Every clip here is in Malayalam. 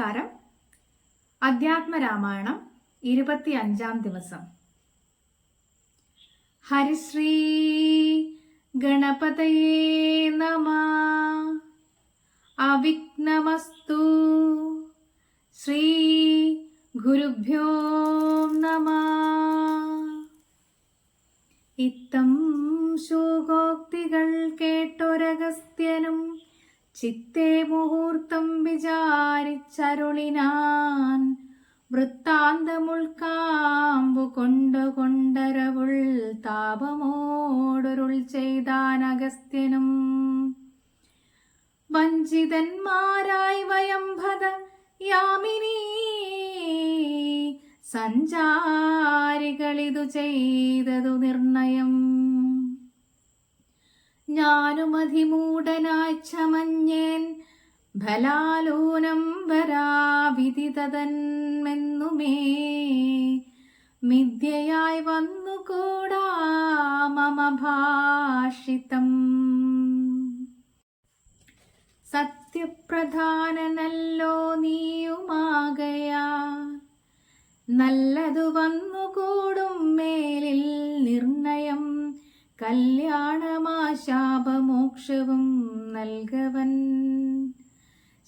നമസ്കാരം. അധ്യാത്മരാമായണം ഇരുപത്തി അഞ്ചാം ദിവസം ഹരിശ്രീ ഗണപതയേ നമ. അവിഘ്നമസ്തു. ശ്രീ ഗുരുഭ്യോ നമ. ഇത്തം ശോകോക്തികൾ കേട്ടൊരഗസ്ത്യനും ചിത്തേ മുഹൂർത്തം വിചാരിച്ചരുളിനാൻ വൃത്താന്തമുൾക്കാമ്പു കൊണ്ടു കൊണ്ടരവുൾ താപമോടൊരുൾ ചെയ്താൻ അഗസ്ത്യനും. വഞ്ചിതന്മാരായി വയംഭത യാമിനി സഞ്ചാരികളിതു ചെയ്തതു നിർണയം. ഞാനുമതിമൂടനായി ചമഞ്ഞേൻ ഫലാലൂനം വരാവിധിതന്മെന്നുമേ മിഥ്യയായി വന്നുകൂടാ മമ ഭാഷിതം സത്യപ്രധാനനല്ലോ നീയുമാകയാ. നല്ലതു വന്നുകൂടും മേലിൽ നിർണയം കല്യാണമാശാപമോക്ഷവും നൽകവൻ.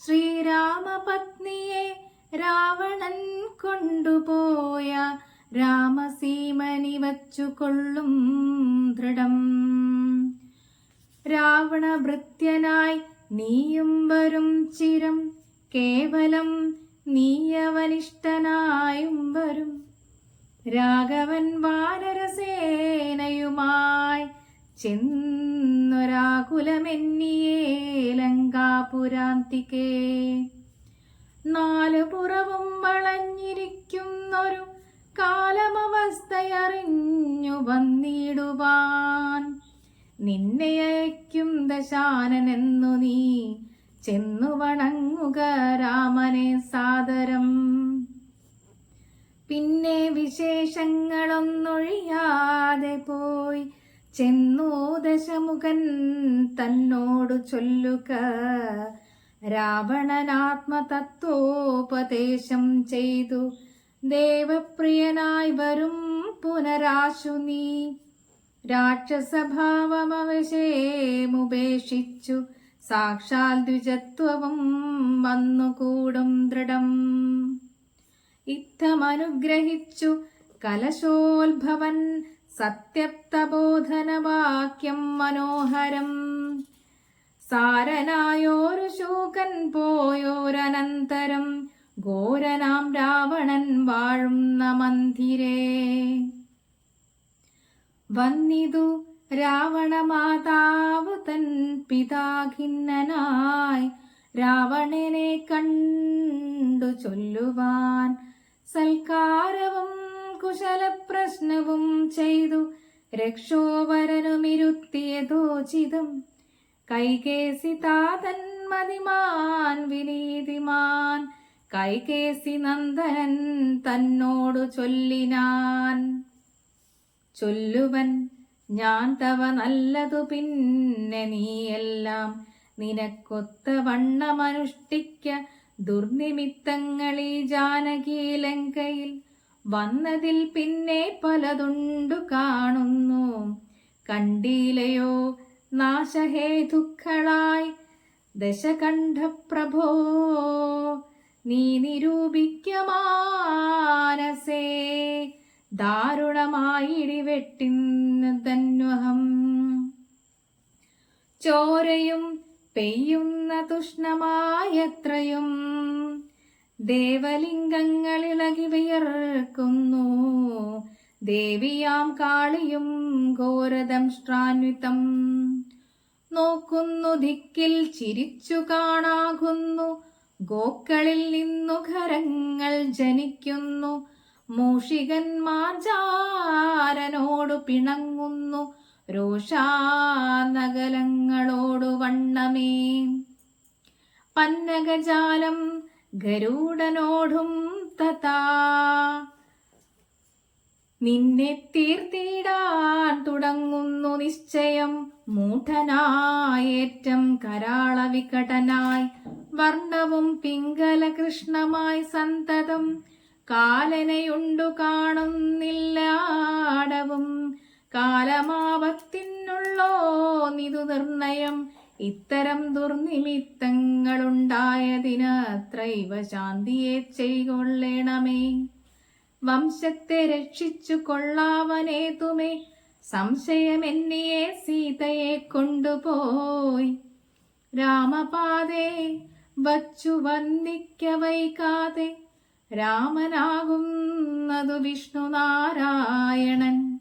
ശ്രീരാമപത്നിയെ രാവണൻ കൊണ്ടുപോയ രാമസീമനി വച്ചു കൊള്ളും ദൃഢം. രാവണഭൃത്യനായി നീയും വരും ചിരം കേവലം നീയവനിഷ്ടനായും വരും. രാഘവൻ വാനരസേനയുമായി ചെന്നൊരാകുലമെന്നിയേ ലങ്കാപുരാന്തികേ. പുറവും വളഞ്ഞിരിക്കുന്നൊരു കാലമവസ്ഥയറിഞ്ഞു വന്നിടുവാൻ. നിന്നെ അയക്കും ദശാനനെന്നു നീ ചെന്നു വണങ്ങുക രാമനെ സാദരം. പിന്നെ വിശേഷങ്ങളൊന്നൊഴിയാതെ പോയി. ചെന്നു ദശമുഖൻ തന്നോടു ചൊല്ലുക. രാവണനാത്മതത്വോപദേശം ചെയ്തു. ദേവപ്രിയനായി വരും പുനരാശു നീ. രാക്ഷസഭാവമവശേമുപേക്ഷിച്ചു. സാക്ഷാൽ ദ്വിജത്വവും വന്നുകൂടും ദൃഢം. ഇത്തമനുഗ്രഹിച്ചു. കലശോത്ഭവൻ സത്യപ്തബോധനവാക്യം മനോഹരം. സാരനായോരു ശൂകൻ പോയോരനന്തരം. ഘോരനാം രാവണൻ വാഴുന്ന മന്ദിരേ വന്നിതു രാവണമാതാവു തൻ പിതാഖിന്നനായി. രാവണനെ കണ്ടു ചൊല്ലുവാൻ സൽക്കാരവും കുശലപ്രശ്നവും ചെയ്തു രക്ഷോവരനുമിരുത്തിയതോചിതം കൈകേസി താതൻ മതിമാൻ വിനീതിമാൻ കൈകേസി നന്ദനൻ തന്നോടു ചൊല്ലിനാൻ. ചൊല്ലുവൻ ഞാൻ തവ നല്ലതു പിന്നെ നീയെല്ലാം. നിനക്കൊത്ത വണ്ണമനുഷ്ഠിക്ക ദുർനിമിത്തങ്ങളീ ജാനകീലങ്കയിൽ വന്നതിൽ പിന്നെ പലതുണ്ടു കാണുന്നു. കണ്ടീലയോ നാശഹേതുക്കളായി ദശകണ്ഠപ്രഭോ നീ നിരൂപിക്കമാനസേ ദാരുണമായിടിവെട്ടിന്ന് തന്വഹം. ചോരയും പെയ്യുന്ന തുഷ്ണമായത്രയും ദേവലിംഗങ്ങളിളകി വിയർക്കുന്നു. ദേവിയാം കാളിയും ഘോരതം ശ്രാന്വിതം. നോക്കുന്നു ദിക്കിൽ ചിരിച്ചു കാണാകുന്നു. ഗോക്കളിൽ നിന്നു ഖരങ്ങൾ ജനിക്കുന്നു. മൂഷികന്മാർ ജാരനോടു പിണങ്ങുന്നു. രോഷാനകലങ്ങളോടു വണ്ണമേ. പന്നകജാലം ഗരുഡനോടും തഥാ. നിന്നെ തീർത്തിടാൻ തുടങ്ങുന്നു നിശ്ചയം. മൂഢനായേറ്റം കരാള വികടനായി വർണവും പിങ്കല കൃഷ്ണമായി സന്തതം. കാലനയുണ്ടു കാണുന്നില്ലാടവും. കാലമാപത്തിനുള്ളോ നിതു നിർണയം ഇത്തരം ദുർനിമിത്തങ്ങളുണ്ടായതിനത്രൈവ ശാന്തിയെ ചെയ്കൊള്ളണമേ. വംശത്തെ രക്ഷിച്ചു സംശയം സംശയമെന്നിയെ സീതയെ കൊണ്ടുപോയി. രാമപാതേ വച്ചു വന്ദിക്ക വൈകാതെ രാമനാകുന്നതു വിഷ്ണുനാരായണൻ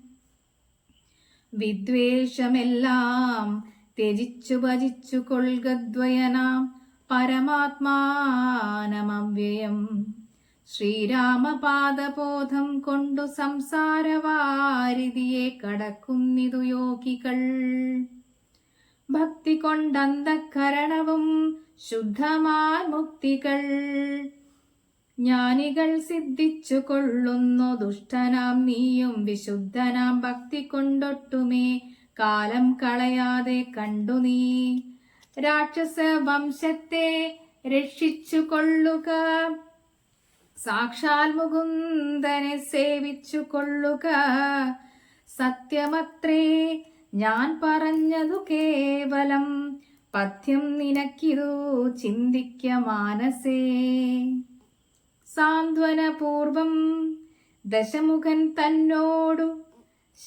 വിദ്വേഷമെല്ലാം ത്യജിച്ചു ഭജിച്ചു കൊൾഗദ്വയനാം പരമാത്മാനമവ്യയം. ശ്രീരാമപാദബോധം കൊണ്ടു സംസാരവാരിതിയെ കടക്കുന്നിതു യോഗികൾ ഭക്തി കൊണ്ടന്തക്കരണവും ശുദ്ധമാൻ മുക്തികൾ ജ്ഞാനികൾ സിദ്ധിച്ചു കൊള്ളുന്നു. ദുഷ്ടനാം നീയും വിശുദ്ധനാം ഭക്തി കൊണ്ടൊട്ടുമേ. കാലം കളയാതെ കണ്ടു നീ. രാക്ഷസ വംശത്തെ രക്ഷിച്ചു കൊള്ളുക. സാക്ഷാൽ മുകുന്ദനെ സേവിച്ചു കൊള്ളുക. സത്യമത്രേ ഞാൻ പറഞ്ഞതു കേവലം. പഥ്യം നിനക്കിതു ചിന്തിക്ക മാനസേ. സാന്ത്വനപൂർവം ദശമുഖൻ തന്നോടു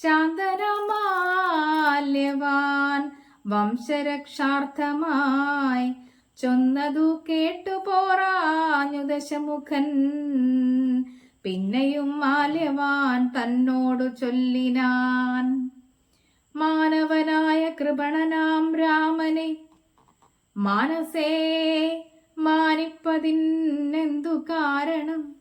ശാന്തനമാല്യവാൻ വംശരക്ഷാർത്ഥമായി ചൊന്നതു കേട്ടു പോറാഞ്ഞു ദശമുഖൻ. പിന്നെയും മാല്യവാൻ തന്നോടു ചൊല്ലിനാൻ. മാനവനായ കൃപണനാം രാമനെ മാനസേ മാനിപ്പതിനെന്തു കാരണം?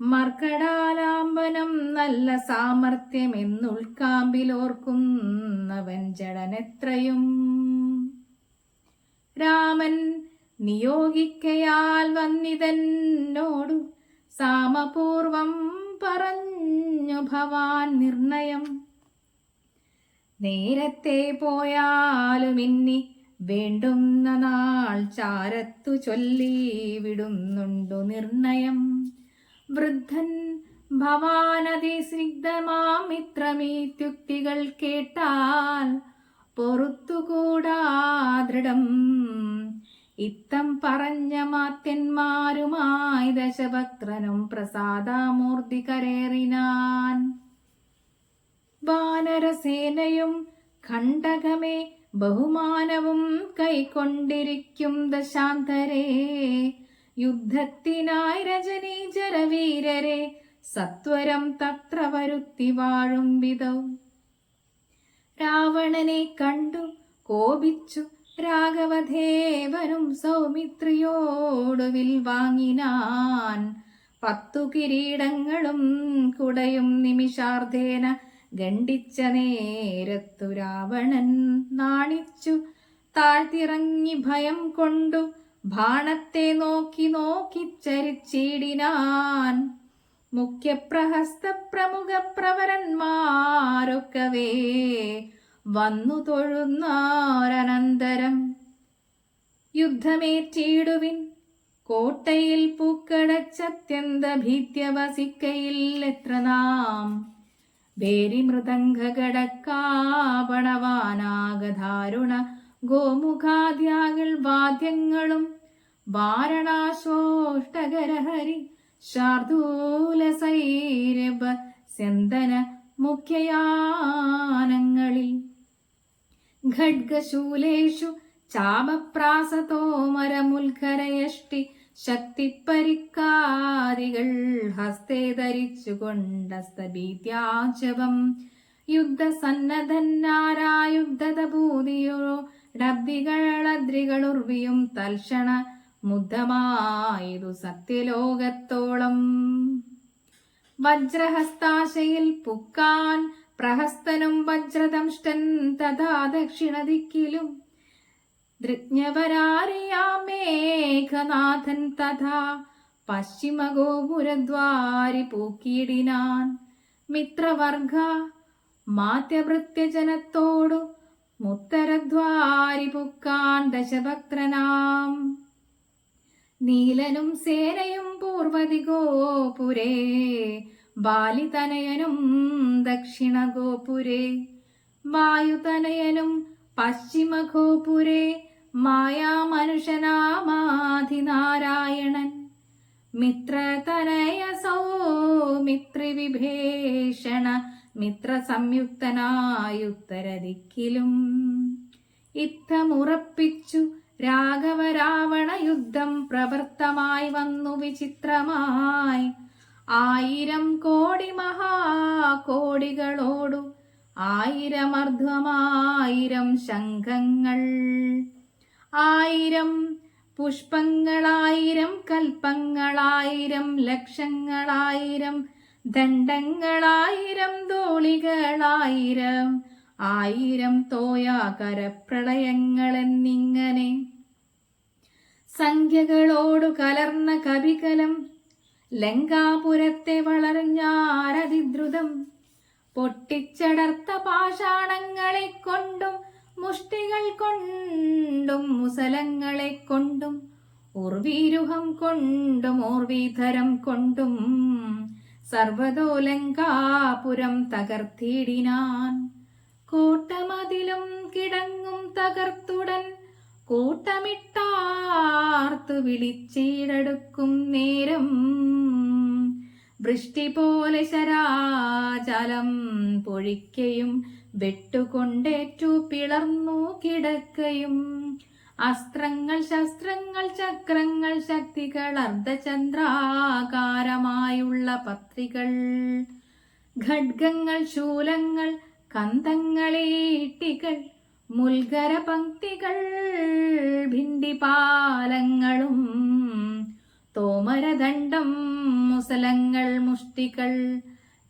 മർക്കടാലാംബനം നല്ല സാമർഥ്യമെന്നുൾക്കാമ്പിലോർക്കുന്നവൻ ജടനെത്രയും രാമൻ നിയോഗിക്കയാൽ വന്നിതന്നോടു സാമപൂർവം പറഞ്ഞു ഭവാൻ നിർണയം. നേരത്തെ പോയാലും ഇന്നി വേണ്ടുന്ന നാൾ ചാരത്തു ചൊല്ലി വിടുന്നുണ്ടു നിർണയം. വൃദ്ധൻ ഭവാനതി സ്നിഗ്ധമാമിത്രമീത്യുക്തികൾ കേട്ടാൽ പൊറുത്തുകൂടാ ദൃഢം. ഇത്തം പറഞ്ഞ മാത്യന്മാരുമായി ദശഭക്തനും പ്രസാദാമൂർത്തി കരേറിനാൻ വാനരസേനയും ഖണ്ഡകമേ ബഹുമാനവും കൈക്കൊണ്ടിരിക്കും ദശാന്തരെ. യുദ്ധത്തിനായി രജനീ ജലവീരരെ സത്വരം തത്ര വരുത്തി വാഴും വിധവും രാവണനെ കണ്ടു കോപിച്ചു രാഘവദേവനും സൗമിത്രിയോടുവിൽ വാങ്ങിനാൻ. പത്തു കിരീടങ്ങളും കുടയും നിമിഷാർദ്ധേന ഗണ്ഡിച്ച നേരത്തു രാവണൻ നാണിച്ചു. താഴ്ത്തിറങ്ങി ഭയം കൊണ്ടു ബാണത്തെ നോക്കി നോക്കി ചരിച്ചിടിനാൻ. മുഖ്യപ്രഹസ്ത പ്രമുഖ പ്രവരന്മാരൊക്കവേ വന്നു തൊഴുന്നാരനന്തരം. യുദ്ധമേറ്റിടുവിൻ കോട്ടയിൽ പൂക്കടച്ചത്യന്ത ഭീത്യവസിക്കയിൽ എത്ര നാം. ഭേരി മൃദംഗടക്കാപണവാനാഗധാരുണ ഗോമുഖാദ്യാകൾ വാദ്യങ്ങളും വാരണാശോഷ്ടകരഹരി ശാർദൂലസൈരഭ സ്യന്തന മുഖ്യയാനങ്ങളിൽ. ഖഡ്ഗശൂലേഷു ചാപപ്രാസതോമരമുൽഖരയഷ്ടി ശക്തിപ്പരിക്കാരികൾ ഹസ്തേ ധരിച്ചുകൊണ്ടസ്തഭീത്യാചവം യുദ്ധസന്നദ്ധന്നാരായുദ്ധതഭൂതിയോ ഡബ്ദികളദ്രികളുർവിയും തൽക്ഷണ മുദ്ധമായതു സത്യലോകത്തോളം. വജ്രഹസ്താശയിൽ പുക്കാൻ പ്രഹസ്തനും വജ്രദംഷ്ടൻ തഥാ ദക്ഷിണദിക്കിലും ദൃജ്ഞവരാരിയാമേഘനാഥൻ തഥാ. പശ്ചിമഗോപുരദ്വാരി പൂക്കിയിടിനാൻ. മിത്രവർഗ മാത്യഭൃത്യജനത്തോടു മുത്തരദ്വാരി പുക്കാൻ ദശഭക്തനാം. നീലനും സേനയും പൂർവതിഗോപുരേ ബാലിതനയനും ദക്ഷിണഗോപുരേ വായുതനയനും പശ്ചിമഗോപുരേ മായാമനുഷ്യനാമാധിനാരായണൻ. മിത്രതനയസോ മിത്രിവിഭേഷണ മിത്ര സംയുക്തനായുത്തരദിക്കിലും ഇത്തമുറപ്പിച്ചു രാഘവരാവണ യുദ്ധം പ്രവൃത്തമായി വന്നു വിചിത്രമായി. ആയിരം കോടി മഹാകോടികളോടു ആയിരമർദ്ധമായിരം ശംഖങ്ങൾ ആയിരം പുഷ്പങ്ങളായിരം കൽപ്പങ്ങളായിരം ലക്ഷങ്ങളായിരം ദണ്ഡങ്ങളായിരം തോളികളായിരം ആയിരം തോയാകരപ്രളയങ്ങളെന്നിങ്ങനെ. സംഖ്യകളോടു കലർന്ന കവികലം ലങ്കാപുരത്തെ വളർഞ്ഞാരതിദ്രുതം പൊട്ടിച്ചടർത്ത പാഷാണങ്ങളെ കൊണ്ടും മുഷ്ടികൾ കൊണ്ടും മുസലങ്ങളെ കൊണ്ടും ഉർവീരുഹം കൊണ്ടും ഓർവീധരം കൊണ്ടും സർവതോലങ്കാപുരം തകർത്തിടിനാൻ. കൂട്ടമതിലും കിടങ്ങും തകർത്തുടൻ കൂട്ടമിട്ടാർത്തു വിളിച്ചീടടുക്കും നേരം. വൃഷ്ടി പോലെ ശരാചലം പൊഴിക്കയും വെട്ടുകൊണ്ടേറ്റു പിളർന്നു കിടക്കയും. അസ്ത്രങ്ങൾ ശസ്ത്രങ്ങൾ ചക്രങ്ങൾ ശക്തികൾ അർദ്ധചന്ദ്രാകാരമായുള്ള പത്രികൾ. ഖഡ്ഗങ്ങൾ ശൂലങ്ങൾ കന്തങ്ങളേട്ടികൾ മുൽഗര പങ്ക്തികൾ ഭിണ്ടിപാലങ്ങളും തോമരദണ്ഡം മുസലങ്ങൾ മുഷ്ടികൾ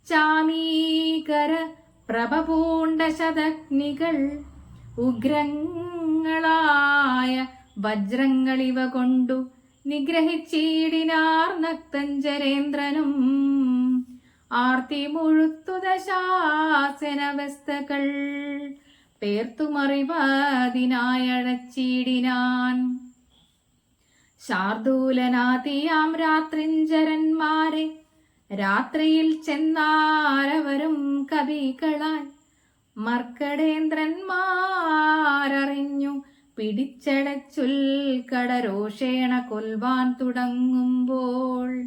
ചാമീകര പ്രഭപൂണ്ട ശതഗ്നികൾ ഉഗ്രങ്ങളായ വജ്രങ്ങളിവ കൊണ്ടു നിഗ്രഹിച്ചീടിനാർ നക്തഞ്ചരേന്ദ്രനും ആർത്തി മുഴുത്തു ദശാസനവസ്ഥകൾ പേർത്തുമറിവതിനായഴച്ചീടിനാൻ. ശാർദൂലനാതിയാം രാത്രിഞ്ചരന്മാരെ രാത്രിയിൽ ചെന്നാരവരും കവികളാൻ മർക്കടേന്ദ്രന്മാരറിഞ്ഞു പിടിച്ചടച്ചുൽക്കടരോഷേണ കൊൽവാൻ തുടങ്ങുമ്പോൾ.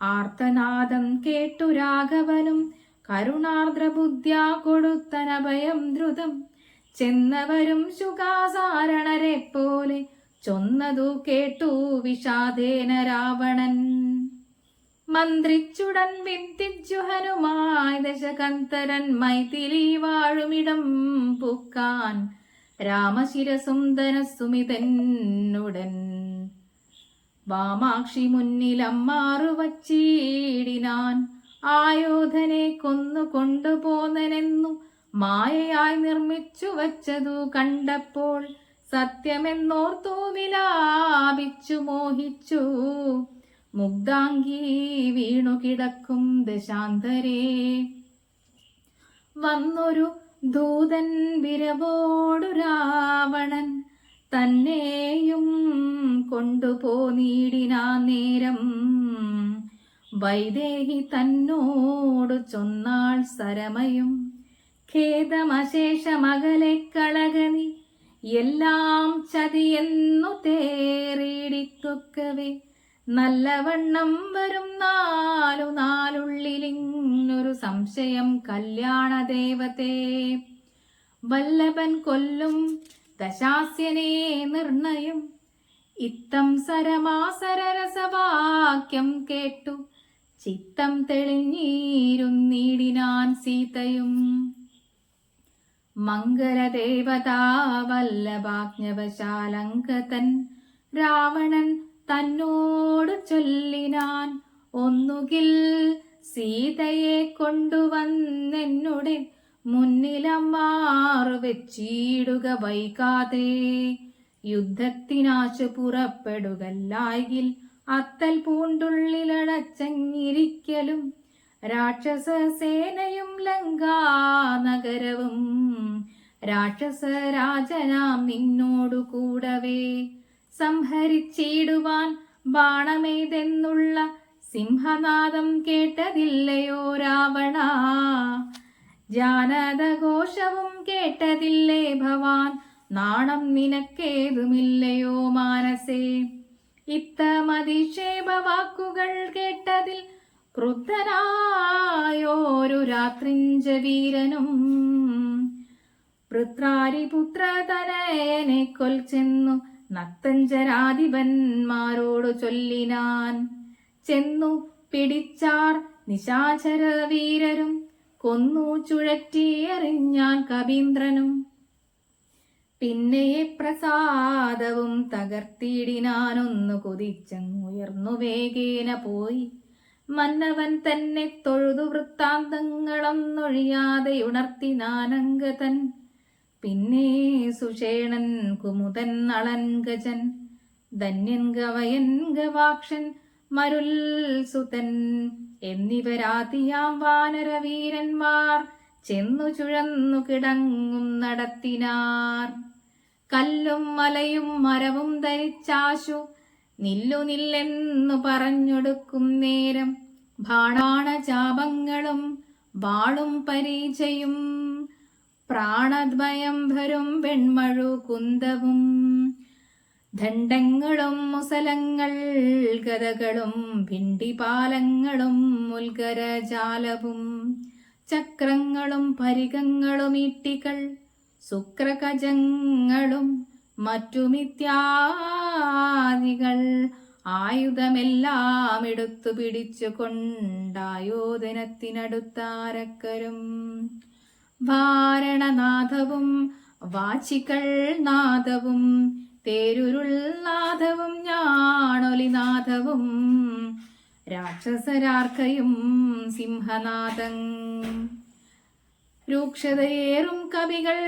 ആർത്തനാദം കേട്ടു രാഘവനും കരുണാർദ്രബുദ്ധ്യാ കൊടുത്തനഭയം ദ്രുതം. ചെന്നവരും ശുഖാസാരണരെ പോലെ ചൊന്നതു കേട്ടു വിഷാദേന രാവണൻ. മന്ത്രിച്ചുടൻ വിന്തിച്ചു ഹനുമായി ദശകന്തരൻ മൈഥിലി വാഴുമിടം പൂക്കാൻ രാമശിരസുന്ദര സുമിതന്നുടൻ വാമാക്ഷി മുന്നിലമ്മാറു വച്ചീടിനാൻ ആയോധനെ കൊന്നു കൊണ്ടുപോന്നനെന്നു മായയായി നിർമ്മിച്ചു വച്ചതു കണ്ടപ്പോൾ സത്യമെന്നോർത്തു വിലാപിച്ചു മോഹിച്ചു. മുഗ്ധാംഗി വീണു കിടക്കും ദശാന്തരേ. വന്നൊരു ദൂതൻ വിരവോടു രാവണൻ തന്നെയും കൊണ്ടുപോനീടിനാ നേരം. വൈദേഹി തന്നോടു ചൊന്നാൾ സരമയും. ഖേദമശേഷമകലെ കളകനി എല്ലാം ചതിയെന്നു തേറിയിടിക്കൊക്കവേ നല്ലവണ്ണം വരും നാലു നാലുള്ളിലിങ്ങൊരു സംശയം കല്യാണ ദൈവത്തെ വല്ലഭൻ കൊല്ലും ദശാസ്യനെ നിർണയം ഇത്തം സരമാസരരസവാക്യം കേട്ടു ചിത്തം തെളിഞ്ഞീരുന്നീടിനാൻ സീതയും. മംഗലദേവതാ വല്ലഭാജ്ഞവശാലങ്കതൻ രാവണൻ തന്നോട് ചൊല്ലിനാൻ ഒന്നുകിൽ സീതയെ കൊണ്ടുവന്നെന്നുടെ മുന്നിലമ്മാറു വെച്ചിടുക വൈകാതെ. യുദ്ധത്തിനാശു പുറപ്പെടുകല്ലായിൽ അത്തൽ പൂണ്ടുള്ളിലടച്ചങ്ങിരിക്കലും രാക്ഷസ സേനയും ലങ്കാനഗരവും രാക്ഷസ രാജനാം നിന്നോടു കൂടവേ സംഹരിച്ചിടുവാൻ ബാണമേതെന്നുള്ള സിംഹനാദം കേട്ടതില്ലയോ രാവണ? ജാനദഘോഷവും കേട്ടതില്ലേ ഭവാൻ? നാണം നിനക്കേതുമില്ലയോ മാനസേ? ഇത്തമതിക്ഷേപ വാക്കുകൾ കേട്ടതിൽ ക്രുദ്ധനായോരു രാത്രിഞ്ച വീരനും പൃത്രാരിപുത്രതനയനെ കൊൽച്ചെന്നു നക്തഞ്ചരാധിപന്മാരോടു ചൊല്ലിനാൻ. ചെന്നു പിടിച്ചാർ നിശാചര വീരരും കൊന്നു ചുഴറ്റിയെറിഞ്ഞാൻ കവീന്ദ്രനും. പിന്നെയെ പ്രസാദവും തകർത്തിയിടിനാനൊന്നു കൊതിച്ചങ്ങുയർന്നു വേഗേന പോയി. മന്നവൻ തന്നെ തൊഴുതു വൃത്താന്തങ്ങളൊന്നൊഴിയാതെ ഉണർത്തിനാനങ്കതൻ പിന്നെ സുഷേണൻ കുമുദൻ അളൻ ഗജൻ ധന്യൻ ഗവയൻ ഗവാക്ഷൻ മരുൽ സുതൻ എന്നിവരാതിയാം വാനരവീരന്മാർ. ചെന്നു ചുഴന്നു കിടങ്ങും നടത്തിനാർ. കല്ലും മലയും മരവും ധരിച്ചാശു നില്ലു നില്ലെന്നു പറഞ്ഞൊടുക്കും നേരം. ബാണാണചാപങ്ങളും വാളും പരീചയും പ്രാണദ്വയം ഭരും വെൺമഴു കുന്തവും. ദണ്ഡങ്ങളും മുസലങ്ങൾ ഗതകളും ഭിണ്ടിപാലങ്ങളും മുൽഗരജാലവും. ചക്രങ്ങളും പരികങ്ങളും ഇട്ടികൾ ശുക്രകജങ്ങളും മറ്റുമിത്യാദികൾ. ആയുധമെല്ലാം എടുത്തു പിടിച്ചു കൊണ്ടായോധനത്തിനടുത്താരക്കരും വാരണനാഥവും വാചികൾ നാദവും തേരുരുൾ നാദവും ഞാണൊലിനാഥവും രാക്ഷസരാർക്കയും സിംഹനാഥം. രൂക്ഷതയേറും കവികൾ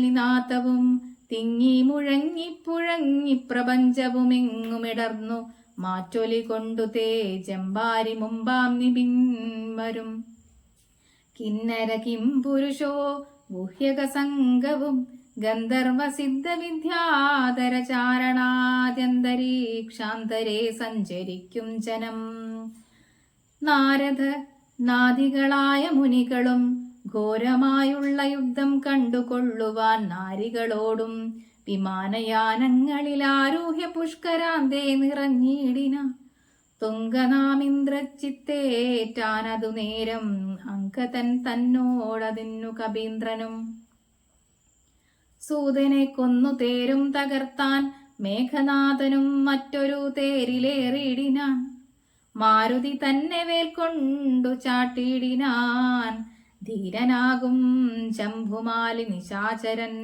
നിനാഥവും തിങ്ങി മുഴങ്ങി പുഴങ്ങി പ്രപഞ്ചവുമെങ്ങുമിടർന്നു മാറ്റൊലി കൊണ്ടു തേജമ്പാരി മുമ്പാം നിബിൻവരും കിന്നര കിം പുരുഷോ ഗുഹ്യകസംഗവും ഗന്ധർവസിദ്ധവിദ്യാതരചാരണാദ്യന്തരീക്ഷാന്തരേ സഞ്ചരിക്കും ജനം. നാരദ നാദികളായ മുനികളും ഘോരമായുള്ള യുദ്ധം കണ്ടുകൊള്ളുവാൻ നാരികളോടും വിമാനയാനങ്ങളിൽ ആരോഹ്യ പുഷ്കരാന്തേ നിറഞ്ഞിടിന. തുങ്കനാമിന്ദ്രച്ചിത്തേറ്റാനതു നേരം അങ്കതൻ തന്നോടതിന്നു കബീന്ദ്രനും സൂതനെ കൊന്നു തേരും തകർത്താൻ മേഘനാഥനും മറ്റൊരു തേരിലേറിയിടിനാൻ. മാരുതി തന്നെ വേൽക്കൊണ്ടു ചാട്ടിയിടിനാൻ. ധീരനാകും ശംഭുമാലി നിശാചരൻ.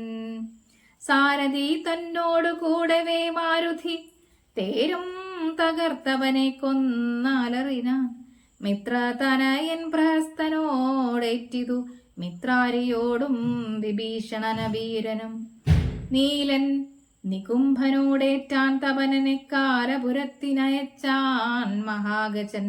സാരഥി തന്നോടു കൂടവേ മാരുതി തേരും തകർത്തവനെ കൊന്നാലറിനാൻ മിത്രതനയൻ പ്രഹസ്തനോടേറ്റിതു. മിത്രാരിയോടും വിഭീഷണന വീരനും നീലൻ നികുംഭനോടേറ്റാൻ തപനനെ കാലപുരത്തിനയച്ചാൻ മഹാഗജൻ.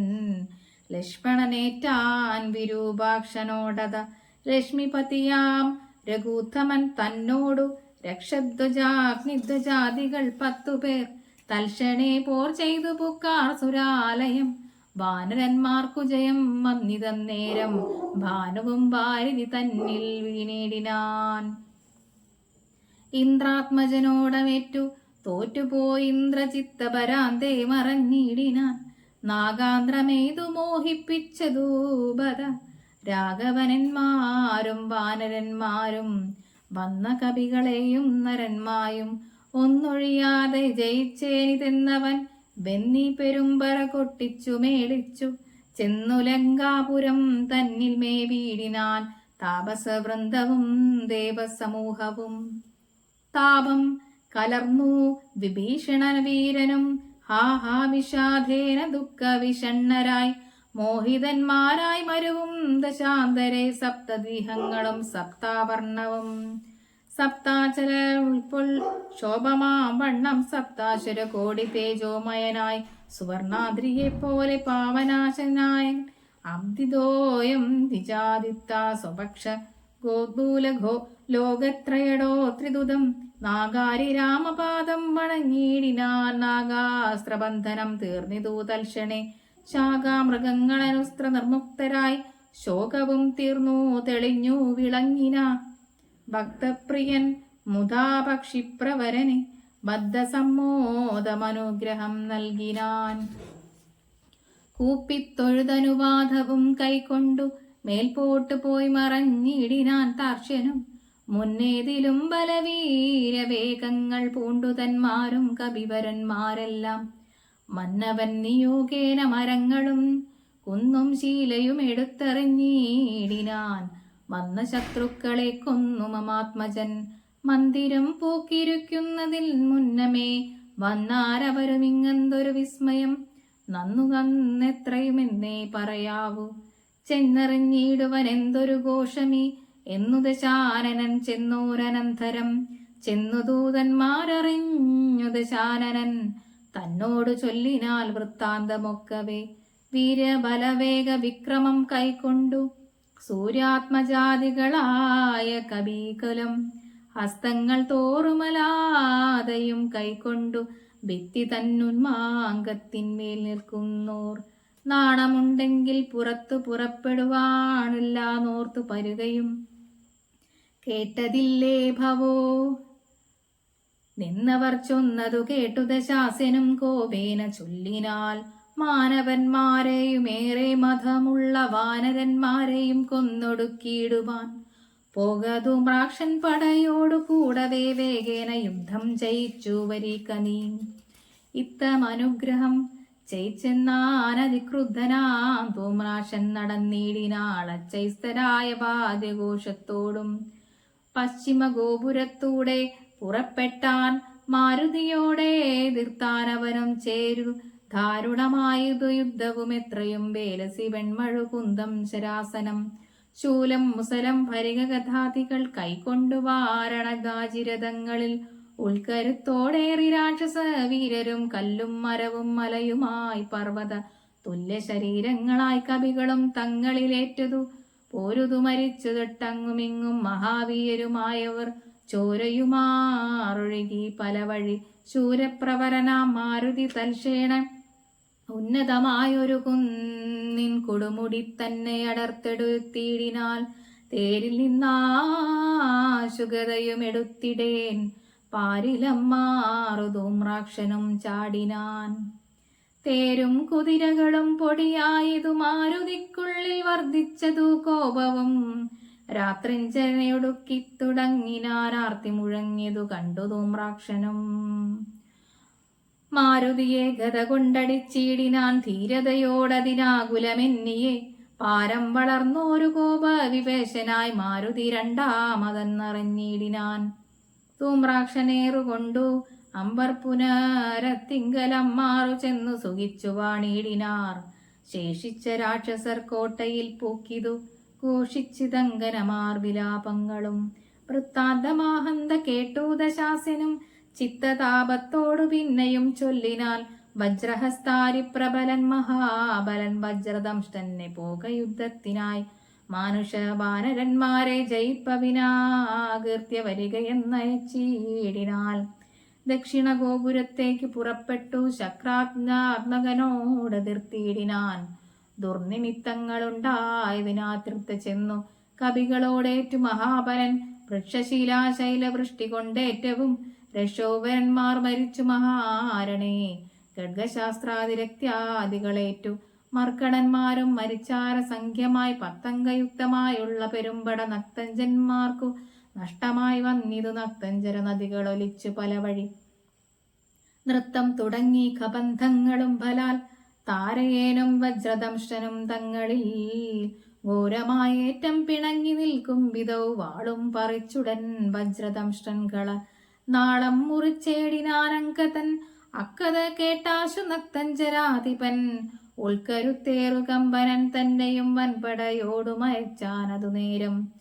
ലക്ഷ്മണനേറ്റാൻ വിരൂപാക്ഷനോടത. ലക്ഷ്മിപതിയാം രഘൂത്തമൻ തന്നോടു. രക്ഷധ്വജാഗ്നിധ്വജാതികൾ പത്തുപേർ. തൽക്ഷണേ പോർ ചെയ്തു പുക്കാർ സുരാലയം. വാനരന്മാർക്കു ജയം വന്നിതന്നേരം ഭാനുവും ഭാരതി തന്നിൽ വീണേടിനാൻ ഇന്ദ്രാത്മജനോടമേറ്റു തോറ്റുപോയി ഇന്ദ്രചിത്തപരാന്തേ മറഞ്ഞിടിനാൻ. നാഗാന്ത്രമേതു മോഹിപ്പിച്ചതു ബത രാഘവനന്മാരും വാനരന്മാരും വന്ന കവികളെയും നരന്മായും ഒന്നൊഴിയാതെ ജയിച്ചേനിതെന്നവൻ ബെന്നി പെരുമ്പറ കൊട്ടിച്ചു മേളിച്ചു. ചെന്നു ലങ്കാപുരം തന്നിൽ മേവീടിനാൻ. താപസവൃന്ദവും ദേവസമൂഹവും. താപം കലർന്നു വിഭീഷണ വീരനും ഹാഹാ വിഷാധേന ദുഃഖ വിഷണ്ണരായി മോഹിതന്മാരായി മരുവും ദശാന്തരെ സപ്തദീഹങ്ങളും സപ്താവർണവും സപ്താചര ഉൾപ്പൊൾ ശോഭമാം വണ്ണം സപ്താശര കോടി തേജോമയനായി സുവർണാദ്രിയെ പോലെ പാവനാശനായ അബ്ദിദോയം ദ്വിജാദിത്ത സ്വപക്ഷ ഗോദൂലഘോ ലോകത്രയടോ ത്രിദുതം. നാഗാരി രാമപാദം വണങ്ങിയിടിനാൻ നാഗാസ്ത്രബന്ധനം തീർന്നിതു തൽക്ഷണേ. ശാഖാമൃഗങ്ങളനുസ്ത്ര നിർമുക്തരായി ശോകവും തീർന്നു തെളിഞ്ഞു വിളങ്ങിന. ഭക്തപ്രിയൻ മുതാപക്ഷിപ്രവരന് ബദ്ധസമ്മോദമനുഗ്രഹം നൽകിനാൻ. കൂപ്പിത്തൊഴുതനുവാദവും കൈക്കൊണ്ടു മേൽപോട്ട് പോയി മറഞ്ഞിടിനാൻ താർഷ്യനും മുന്നേതിലും ബലവീരവേഗങ്ങൾ പൂണ്ടുതന്മാരും കവിവരന്മാരെല്ലാം മന്നവൻ നിയോഗേന മരങ്ങളും കുന്നും ശീലയും എടുത്തെറിഞ്ഞിടിനാൻ. വന്ന ശത്രുക്കളെ കൊന്നു മമാത്മജൻ. മന്ദിരം പൂക്കിരിക്കുന്നതിൽ മുന്നമേ വന്നാരവരും ഇങ്ങന്തൊരു വിസ്മയം. നന്നു കന്നെത്രയുമെന്നേ പറയാവൂ. ചെന്നറിഞ്ഞിടുവൻ എന്തൊരു ഘോഷമേ. എന്നു ദശാനനൻ ചെന്നോരനന്തരം. ചെന്നു ദൂതന്മാരറിഞ്ഞു ദശാനനൻ. തന്നോട് ചൊല്ലിനാൽ വൃത്താന്തമൊക്കവേ. വീരബലവേഗ വിക്രമം കൈക്കൊണ്ടു. സൂര്യാത്മജാതികളായ കബീകുലം ഹസ്തങ്ങൾ തോറുമലാതയും കൈക്കൊണ്ടു ഭിത്തി തന്നുന്മാങ്കത്തിന്മേൽ നിൽക്കുന്നോർ. നാണമുണ്ടെങ്കിൽ പുറത്തു പുറപ്പെടുവാണില്ല നോർത്തു പരുകയും കേട്ടതില്ലേ ഭവോ? നിന്നവർ ചൊന്നതു കേട്ടു ദശാസനും കോപേന ചൊല്ലിനാൽ മാനവന്മാരെയും ഏറെ മതമുള്ള വാനരന്മാരെയും കൊന്നൊടുക്കിയിടുവാൻ. പോകതു മ്രാക്ഷൻ പടയോടു കൂടവേ വേഗേന യുദ്ധം ജയിച്ചു വരിക നീ ഇത്തമനുഗ്രഹം ജയിച്ചെന്നാനധികൃദ്ധനാം ധൂമ്രാശൻ നടന്നീടിനാളച്ചൈസ്തരായ വാദ്യഘോഷത്തോടും പശ്ചിമ ഗോപുരത്തൂടെ പുറപ്പെട്ടാൻ മാരുതിയോടെ തീർത്താനവനം ചേരു ദാരുണമായതു യുദ്ധവും എത്രയും വേലസി വെൺമഴു കുന്തം ശരാസനം. ശൂലം മുസലം ഭരികകഥാതികൾ കൈക്കൊണ്ടു വാരണഗാചിരഥങ്ങളിൽ ഉൾക്കരുത്തോടേറി രാക്ഷസ വീരരും കല്ലും മരവും മലയുമായി പർവത തുല്യ ശരീരങ്ങളായി കവികളും തങ്ങളിലേറ്റതു. പോരുതു മരിച്ചു തൊട്ടങ്ങുമിങ്ങും മഹാവീരരുമായവർ ചോരയുമാറൊഴുകി പലവഴി വഴി ശൂരപ്രവരനാം മാരുതി തൽക്ഷേണ ഉന്നതമായൊരു കുന്നിൻ കൊടുമുടി തന്നെ അടർത്തെടുത്തിടിനാൽ തേരിൽ നിന്നാശുഗതയും എടുത്തിടേൻ. പാരിലമ്മാറു ധൂമ്രാക്ഷനും ചാടിനാൻ. തേരും കുതിരകളും പൊടിയായതു മാരുതിക്കുള്ളിൽ വർദ്ധിച്ചതു കോപവും. രാത്രിഞ്ചനയൊടുക്കി തുടങ്ങിനാരാർത്തി മുഴങ്ങിയതു കണ്ടു ധൂമ്രാക്ഷനും മാരുതിയെ ഗത കൊണ്ടടിച്ചിടിനാൻ ധീരതയോടതിനാകുലമെന്നിയെ പാരം വളർന്നോരു കോപ വിവേശനായി മാരുതി രണ്ടാമതെന്നറിഞ്ഞിടിനാൻ. തൂമ്രാക്ഷനേറുകൊണ്ടു അമ്പർ പുനരത്തിങ്കലമ്മാറു ചെന്നു സുഖിച്ചു വാണിയിടിനാർ ശേഷിച്ച രാക്ഷസർ കോട്ടയിൽ പൂക്കിതു ഘോഷിച്ചിതങ്കനമാർ വിലാപങ്ങളും വൃത്താന്തമാഹന്ത കേട്ടു ദശാസ്യനും ചിത്തതാപത്തോടു പിന്നെയും ചൊല്ലിനാൽ വജ്രഹസ്താരി പ്രബലൻ മഹാബലൻ വജ്രദംഷ്ടനെ പോക യുദ്ധത്തിനായി മാനുഷ വാനരന്മാരെ ജയിപ്പവിനാകീർത്യ വരികയെന്നയച്ചീടിനാൽ ദക്ഷിണ ഗോപുരത്തേക്ക് പുറപ്പെട്ടു ശക്രാത്മാത്മകനോട് നിർത്തിയിടിനാൻ ദുർനിമിത്തങ്ങളുണ്ടായതിനാതൃപ്ത ചെന്നു കവികളോടേറ്റു മഹാബലൻ വൃക്ഷശീലാശൈല വൃഷ്ടി കൊണ്ടേറ്റവും രക്ഷോപരന്മാർ മരിച്ചു മഹാരണേ ഖഡ്ഗശാസ്ത്രാതിരക്ത്യാദികളേറ്റു. മർക്കടന്മാരും മരിച്ചാര സംഖ്യമായി പത്തംഗയുക്തമായുള്ള പെരുമ്പട നക്തഞ്ചന്മാർക്കു നഷ്ടമായി വന്നിതു നക്തഞ്ചര നദികളൊലിച്ചു പല വഴി നൃത്തം തുടങ്ങി കബന്ധങ്ങളും ഫലാൽ. താരയേനും വജ്രദംശനും തങ്ങളിൽ ഘോരമായേറ്റം പിണങ്ങി നിൽക്കും വിധൗ വാളും പറിച്ചുടൻ വജ്രദംഷ്ടൻകള നാളം മുറിച്ചേടിനാനങ്കതൻ അക്കത കേട്ടാശു നക്തഞ്ചരാധിപൻ ഉൾക്കരുത്തേറു കമ്പനൻ തന്നെയും വൻപടയോടു മയച്ചാനതു നേരം.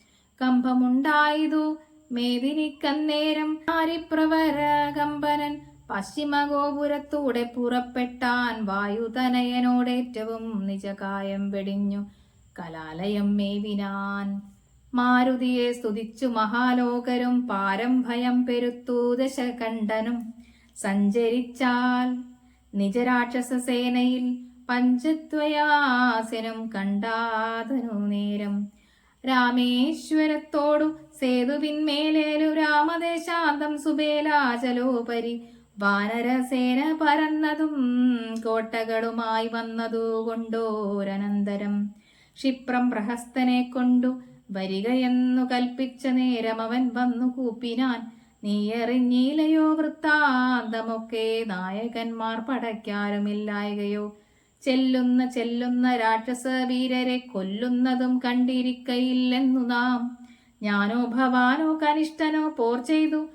കമ്പമുണ്ടായതു മേദിനിക്കന്നേരം. ആരിപ്രവര കമ്പനൻ പശ്ചിമഗോപുരത്തൂടെ പുറപ്പെട്ടാൻ വായുതനയനോടേറ്റവും നിജകായം വെടിഞ്ഞു. കലാലയം മേവിനാൻ മാരുതിയെ സ്തുതിച്ചു മഹാലോകരും പാരം ഭയം പെരുത്തു ദശകണ്ഠനും. സഞ്ചരിച്ചാൽ നിജരാക്ഷസ സേനയിൽ പഞ്ചത്വയാസനം കണ്ടാതനു നേരം. രാമേശ്വരത്തോടു സേതുവിന്മേലേലു രാമദേശാന്തം സുബേലാചലോപരി. വാനരസേന പരന്നതും കോട്ടകളുമായി വന്നതു കൊണ്ടോരനന്തരം ക്ഷിപ്രം പ്രഹസ്തനെ കൊണ്ടു വരികയെന്നു കൽപ്പിച്ച നേരം അവൻ വന്നു കൂപ്പിനാൻ നീയറിഞ്ഞീലയോ വൃത്താന്തമൊക്കെ? നായകന്മാർ പടയ്ക്കാരുമില്ലായകയോ? ചെല്ലുന്ന ചെല്ലുന്ന രാക്ഷസ വീരരെ കൊല്ലുന്നതും കണ്ടിരിക്കയില്ലെന്നു നാം. ഞാനോ ഭവാനോ കനിഷ്ഠനോ പോർ ചെയ്തു.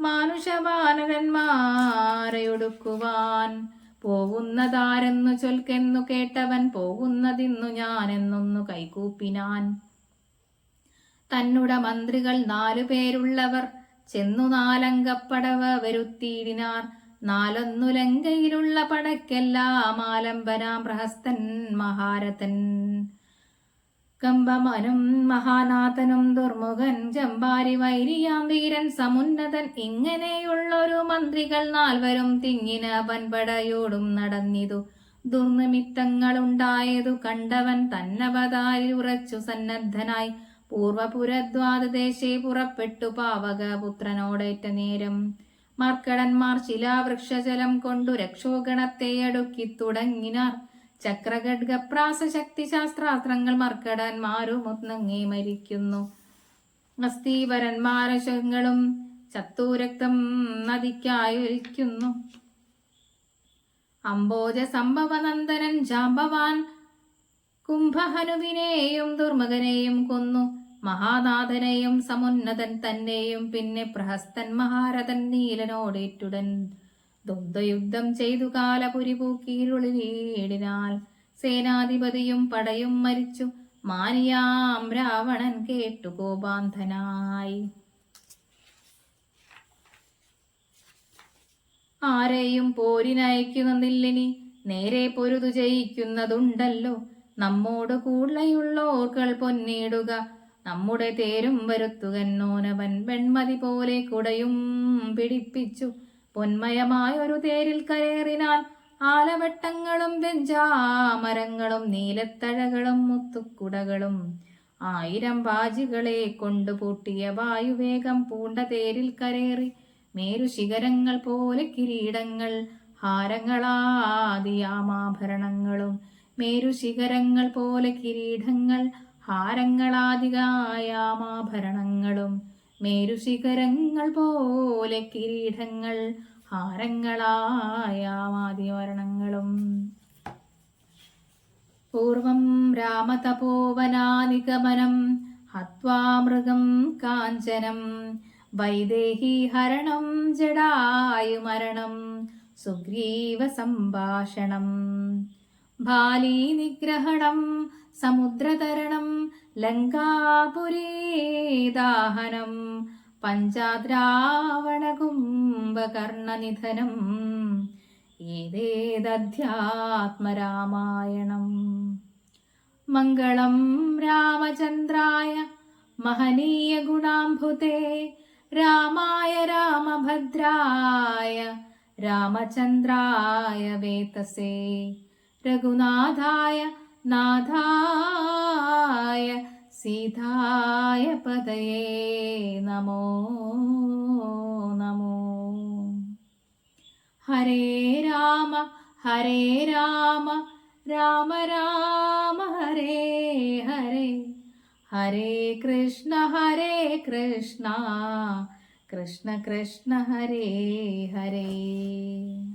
മാനുഷവാനരന്മാരെയൊടുക്കുവാൻ പോകുന്നതാരെന്നു ചൊൽക്കെന്നു കേട്ടവൻ പോകുന്നതിന്നു ഞാനെന്നൊന്നു കൈകൂപ്പിനാൻ. തന്നുട മന്ത്രികൾ നാലു പേരുള്ളവർ. ചെന്നു നാലങ്കപ്പടവ വരുത്തിയിടിനാർ. നാലൊന്നു ലങ്കയിലുള്ള പടക്കെല്ലാം ആലംബനാം പ്രഹസ്തൻ മഹാരഥൻ. കമ്പമനും മഹാനാഥനും ദുർമുഖൻ ജമ്പാരി വൈരിയാം വീരൻ സമുന്നതൻ. ഇങ്ങനെയുള്ളൊരു മന്ത്രികൾ നാൽവരും തിങ്ങിന പൻപടയോടും നടന്നിതു. ദുർനിമിത്തങ്ങളുണ്ടായതു കണ്ടവൻ തന്നവതാരി ഉറച്ചു സന്നദ്ധനായി. പൂർവപുരദ്വാദദേശേ പുറപ്പെട്ടു പാവക പുത്രനോടേറ്റ നേരം. മർക്കടന്മാർ ശിലാവൃക്ഷജലം കൊണ്ടു രക്ഷോഗണത്തെ അടുക്കി തുടങ്ങിനാർ. ചക്രഖഡ്ഗപ്രാസ ശക്തിശാസ്ത്രാസ്ത്രങ്ങൾ മർക്കടന്മാരും ഒന്നങ്ങി മരിക്കുന്നു. അസ്ഥീവരന്മാരശങ്ങളും ചത്തൂരക്തം നദിക്കായൊലിക്കുന്നു. അംബോജ സംഭവനന്ദനൻ ജാമ്പവാൻ കുംഭഹനുവിനെയും ദുർമകനെയും കൊന്നു. മഹാനാഥനെയും സമുന്നതൻ തന്നെയും പിന്നെ പ്രഹസ്തൻ മഹാരഥൻ നീലനോടേറ്റുടൻ. ദ്വന്ദ്വയുദ്ധം ചെയ്തു കാലപുരി പൂക്കിയിരുളിനീടിനാൽ സേനാധിപതിയും പടയും മരിച്ചു. മാനിയാം രാവണൻ കേട്ടു കോപാന്ധനായി. ആരെയും പോരിനയക്കുന്നില്ലിനി നേരെ പൊരുതു ജയിക്കുന്നതുണ്ടല്ലോ. നമ്മോട് കൂടുതലുള്ളോർകൾ പൊന്നിടുക. നമ്മുടെ തേരും വരുത്തുകന്നോനവൻ വെൺമതി പോലെ കുടയും പിടിപ്പിച്ചു. പൊന്മയമായൊരു തേരിൽ കയറിനാൽ ആലവട്ടങ്ങളും വെഞ്ചാമരങ്ങളും നീലത്തഴകളും മുത്തുക്കുടകളും ആയിരം വാജികളെ കൊണ്ടു പൂട്ടിയ വായുവേഗം പൂണ്ട തേരിൽ കരേറി മേരു ശിഖരങ്ങൾ പോലെ കിരീടങ്ങൾ ഹാരങ്ങളാദിയാമാഭരണങ്ങളും മേരു ശിഖരങ്ങൾ പോലെ കിരീടങ്ങൾ ഹാരങ്ങളാദികായാമാഭരണങ്ങളും മേരുശിഖരങ്ങൾ പോലെ കിരീടങ്ങൾ ഹാരങ്ങളായാമാതിവരണങ്ങളും പൂർവം രാമതപോവനാനിഗമനം ഹത്വാമൃഗം കാഞ്ചനം വൈദേഹി ഹരണം ജടായുമരണം സുഗ്രീവ സംഭാഷണം. ബാലീ നിഗ്രഹണം സമുദ്രതരണം ലങ്കാപുരീദാഹനം പഞ്ചാദ്രാവണകുംഭകർണനിധനം ഏതേതധ്യാത്മരാമായണം. മംഗളം രാമചന്ദ്രായ മഹനീയ ഗുണാംഭുതേ രാമായ രാമഭദ്രായ രാമചന്ദ്രായ വേതസേ. रघुनाथाय, नाथाय, सीताय पतये नमो नमो। हरे राम हरे राम राम राम, हरे हरे। हरे कृष्ण हरे कृष्ण कृष्ण कृष्ण, हरे हरे।